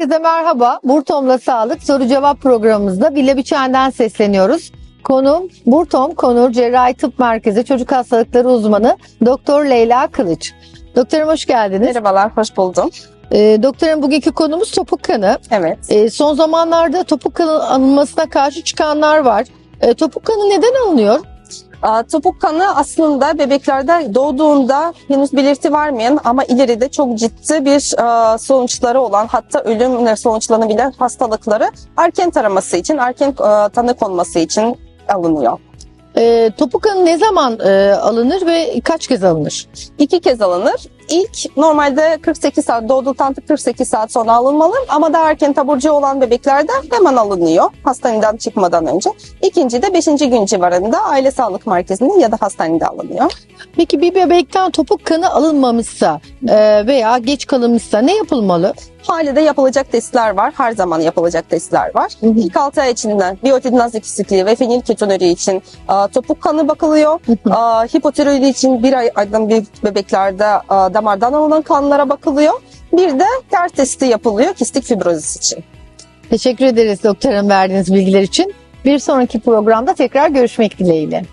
Herkese merhaba. Burtom'la Sağlık soru cevap programımızda Bile Biçen'den sesleniyoruz. Konuğum Burtom Konur Cerrahi Tıp Merkezi Çocuk Hastalıkları Uzmanı Doktor Leyla Kılıç. Doktorum hoş geldiniz. Merhabalar, hoş buldum. Ee, doktorum bugünkü konumuz topuk kanı. Evet. Ee, son zamanlarda topuk kanı alınmasına karşı çıkanlar var. Ee, topuk kanı neden alınıyor? Topuk kanı aslında bebeklerde doğduğunda henüz belirti vermeyen ama ileride çok ciddi bir sonuçları olan hatta ölümle sonuçlanabilen hastalıkları erken taraması için, erken tanı konması için alınıyor. Ee, topuk kanı ne zaman e, alınır ve kaç kez alınır? İki kez alınır. İlk normalde 48 saat doğduktan 48 saat sonra alınmalı ama daha erken taburcu olan bebeklerde hemen alınıyor hastaneden çıkmadan önce. İkinci de 5. gün civarında aile sağlık merkezinde ya da hastanede alınıyor. Peki bir bebekten topuk kanı alınmamışsa e, veya geç kalınmışsa ne yapılmalı? Halide yapılacak testler var. Her zaman yapılacak testler var. Hı hı. İlk 6 ay içinde biyotidinaz eksikliği ve fenilketonuri için a, topuk kanı bakılıyor. A, hipotiroidi için bir ay aydan bir bebeklerde a, damardan alınan kanlara bakılıyor. Bir de ter testi yapılıyor kistik fibrozis için. Teşekkür ederiz doktorum verdiğiniz bilgiler için. Bir sonraki programda tekrar görüşmek dileğiyle.